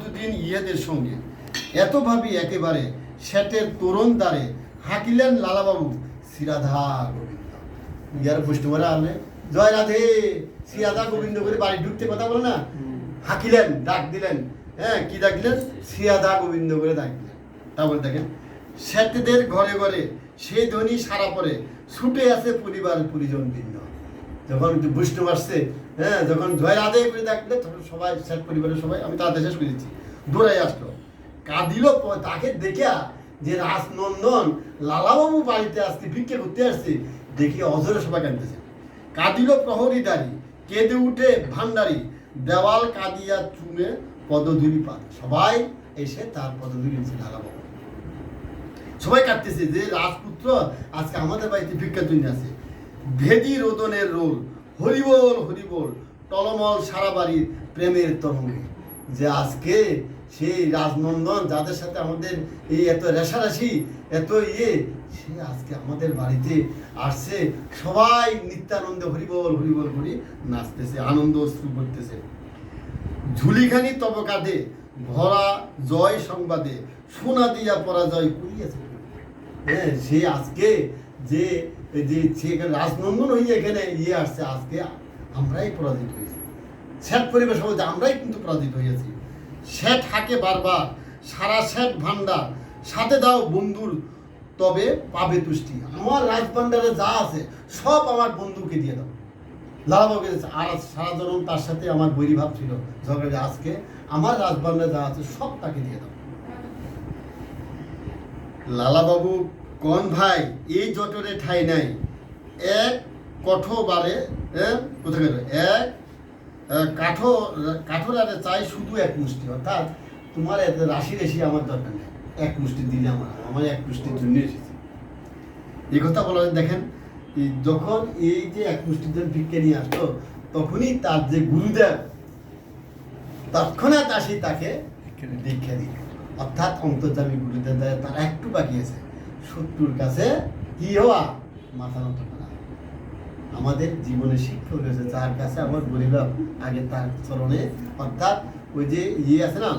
কতদিন ইয়েদের সঙ্গে? এত ভাবি একেবারে শেটের তরুণ দ্বারে হাঁকিলেন লালাবাবু। শ্রীরাধা গোবিন্দ। ইয়ার পুষ্টমারা আনলে, জয় রাধে, শ্রীরাধা গোবিন্দ করে বাড়ি ঢুকতে কথা বলে না? হাঁকিলেন, ডাক দিলেন হ্যাঁ কি ডাক দিলেন? শ্রীরাধা গোবিন্দ করে ডাক দিলেন। তারপরে দেখেন, শেঠদের ঘরে ঘরে সেই ধ্বনি সারা পরে ছুটে আছে পরিবার পরিজন ভিন্ন। যখন বৈষ্ণব আসছে হ্যাঁ যখন জয় রাধে করে ডাকলে তখন সবাই শেখ পরিবারের সবাই, আমি তার শেষ করে দিচ্ছি। দৌড়াই আসলো। কাঁদিল তাকে দেখিয়া যে রাজনন্দন, লালাবাবু বাড়িতে আসছে ভিক্ষে করতে আসছে, দেখি অজরে সবাই কাঁদতেছে। কাঁদিল প্রহরী দাঁড়ি কেঁদে উঠে ভান্ডারি দেওয়াল কাঁদিয়া চুমে পদধূলি পান সবাই এসে তার পদধূলি নিচ্ছে লালাবাবু। সবাই কাটতেছে যে রাজপুত্র আজকে আমাদের বাড়িতে ভিক্ষা জন্য আছে ভেদি রোদনের রোল, হরিবল হরিবল, টলমল সারা বাড়ির প্রেমের তরঙ্গে। যে আজকে সেই রাজনন্দন, যাদের সাথে আমাদের এই এত রেশারেশি, এত ইয়ে সে আজকে আমাদের বাড়িতে আসছে। সবাই নিত্যানন্দে হরিবল হরিবল হরি নাচতেছে, আনন্দ অশ্রু করতেছে। ঝুলিখানি তব কাঁধে ভরা জয় সংবাদে, সোনা দিয়া পরাজয় করিয়াছে। হ্যাঁ সে আজকে যে যে রাজনন্দন হয়ে এখানে ইয়ে আসছে, আজকে আমরাই পরাজিত হয়েছি। শেঠ পরিবেশ মধ্যে আমরাই কিন্তু পরাজিত হয়েছি। শেঠ হাকে বারবার, সারা শেঠ ভান্ডার, সাথে দাও বন্ধুর, তবে পাবে তুষ্টি। আমার রাজভান্ডারে যা আছে, সব আমার বন্ধুকে দিয়ে দাও। লালাবাবুকে আর সারা জনম তার সাথে আমার বৈরী ভাব ছিল, ঝগড়া আজকে আমার রাজভান্ডারে যা আছে, সব তাকে দিয়ে দাও। লালাবাবু কোন ভাই এই জটরে ঠাই নাই। এক কঠোবারে কোথায় গেল? এক কাঠো কাঠোরারে চাই শুধু এক মুষ্টি অর্থাৎ তোমার এত রাশি রাশি আমার দরকার নেই। এক মুষ্টি দিলে আমার আমার এক মুষ্টির জন্য এসেছে। এই কথা বলা হয়, দেখেন যখন এই যে এক মুষ্টির জন্য ভিক্ষে নিয়ে আসলো তখনই তার যে গুরুদেব তৎক্ষণাৎ আসি তাকে দীক্ষা দিল অর্থাৎ অন্তর্জামী গুরুদেব তার একটু বাকি আছে। শত্রুর কাছে কি হওয়া? মাথা নত করা। আমাদের জীবনে শিক্ষা হয়েছে, যার কাছে আমার গরিবাব আগে তার চরণে, অর্থাৎ ওই যে ইয়ে আছে না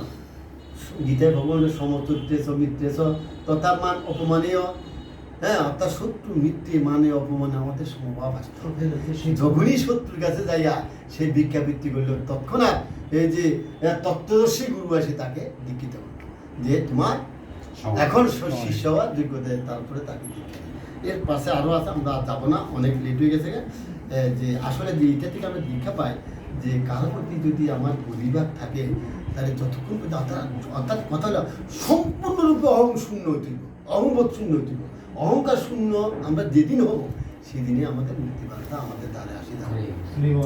গীতায় ভগবানের সমতুত্রেছ মিত্রেছ তথা মান অপমানীয় হ্যাঁ অর্থাৎ শত্রু মিত্রে মানে অপমানে আমাদের সমভাব যখনই শত্রুর কাছে যাইয়া সে ভিক্ষাবৃত্তি করল, তৎক্ষণাৎ এই যে তত্ত্বদর্শী গুরু আসে তাকে দীক্ষিত যে তোমার এখন স- শিষ্য হওয়ার যোগ্যতা তারপরে তাকে এর পাশে আরও আছে আমরা আর যাব না অনেক লেট হয়ে গেছে। যে আসলে যে এটা থেকে আমরা দীক্ষা পাই যে কারোর প্রতি যদি আমার পরিবার থাকে তাহলে যতক্ষণ পর্যন্ত অর্থাৎ অর্থাৎ কথা হলো সম্পূর্ণরূপে অহং শূন্য হইতে হবে অহংবোধ শূন্য হইতে অহংকার শূন্য আমরা যেদিন হব সেদিনে আমাদের মুক্তিবার্তা আমাদের দ্বারে আসি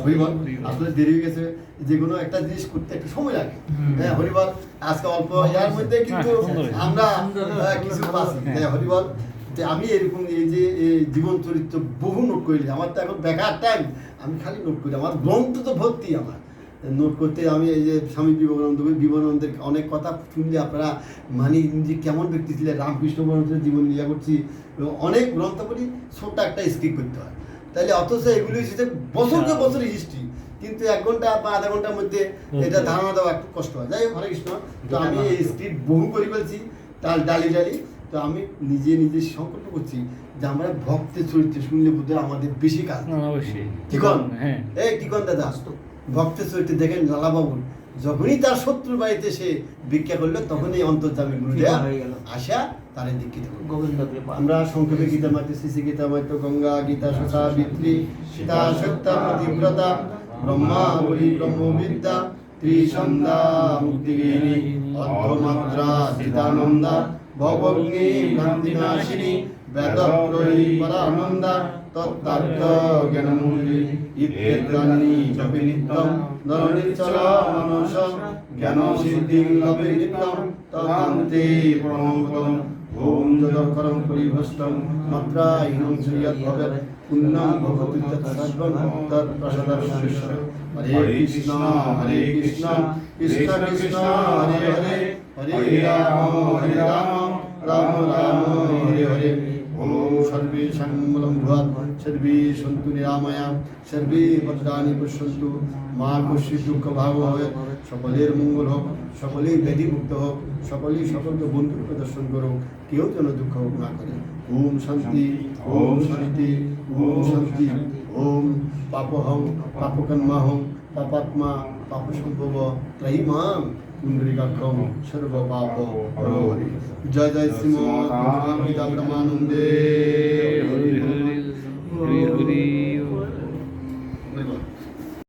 হরিবল। আসলে দেরি হয়ে গেছে যে কোনো একটা জিনিস করতে একটু সময় লাগে। হ্যাঁ হরিবল আজকে অল্প ইয়ার মধ্যে কিন্তু হ্যাঁ। আমরা কিছু পাচ্ছি। হ্যাঁ হরিবল যে আমি এরকম এই যে জীবন চরিত্র বহু নোট করি আমার তো এখন বেকার টাইম আমি খালি নোট করি। আমার গ্রন্থ তো ভর্তি আমার। নোট করতে আমি এই যে স্বামী বিবেকানন্দ বিবেকানন্দের অনেক কথা শুনলে আপনারা মানে যে কেমন ব্যক্তি ছিলেন রামকৃষ্ণ পরমহংসের জীবন লিয়া করছি অনেক গ্রন্থ ছোট্ট একটা স্কিপ করতে হয়। তাহলে অথচ এগুলি হচ্ছে বছরকে বছর হিস্ট্রি কিন্তু এক ঘণ্টা বা আধা ঘণ্টার মধ্যে এটা ধারণা দেওয়া একটু কষ্ট হয়। যাই হোক হরে কৃষ্ণ। তো আমি এই স্ক্রিপ্ট বহু করে ফেলছি তার ডালি ডালি। তো আমি নিজে নিজে সংকল্প করছি যে আমরা ভক্তের চরিত্রে শুনলে বোধ আমাদের বেশি কাজ অবশ্যই। কি কন হ্যাঁ। এই ঠিকন দাদা দাদা ভক্তের চরিত্রে দেখেন লালাবাবুর। যখনই তার শত্রুর বাড়িতে সে ভিক্ষা করল তখনই অন্তর্জামী হয়ে গেল। আসা তারে দীক্ষিত গোবিন্দ আমরা সংক্ষেপে গীতা মাতে শ্রী গীতা মাত্র গঙ্গা গীতা সচা বিত্রি সীতা সত্তা প্রতিব্রতা ব্রহ্মা বলি ব্রহ্মবিদ্যা ত্রিসন্ধ্যা মুক্তিগিনী অর্ধমাত্রা চিদানন্দা ভবগ্নি ভ্রান্তিনাশিনী বেদপ্রয়ী পরানন্দা তত্ত্বার্থ জ্ঞানমূলি ইত্যেতানি জপি নিত্যম নরনিচ্ছল মানস জ্ঞান সিদ্ধি লভে নিত্যম তদান্তে প্রণমপদম ওম যদক্ষরম পরিভষ্টম মাত্রা ইনং শ্রিয়ৎ ভবেৎ পুণ্যং ভবতু তৎসর্বং তৎপ্রসাদস্য হরে কৃষ্ণ হরে কৃষ্ণ কৃষ্ণ কৃষ্ণ, হরে হরে হরে রাম হরে রাম রাম রাম, হরে হরে। ওম সর্বে সংমূলম ভুয়াৎ সর্বে সন্তু নিরাময়া সর্বে ভদ্রাণি পশ্যন্তু মা কশ্যি দুঃখ ভাগ হবে সকলের মঙ্গল হোক সকলেই ব্যাধিমুক্ত হোক সকলেই সকলকে বন্ধুরূপে দর্শন করুক কেউ যেন দুঃখ ভোগ না করে ওম শান্তি ওম শান্তি ওম শান্তি ওম পাপহং পাপকর্মাহং পাপাত্মা পাপসম্ভব पुण्डरीकाक्षम सर्व पाप जय जय श्रीमद भगवान पिता ब्रह्मानंदे हरि हरि हरि हरि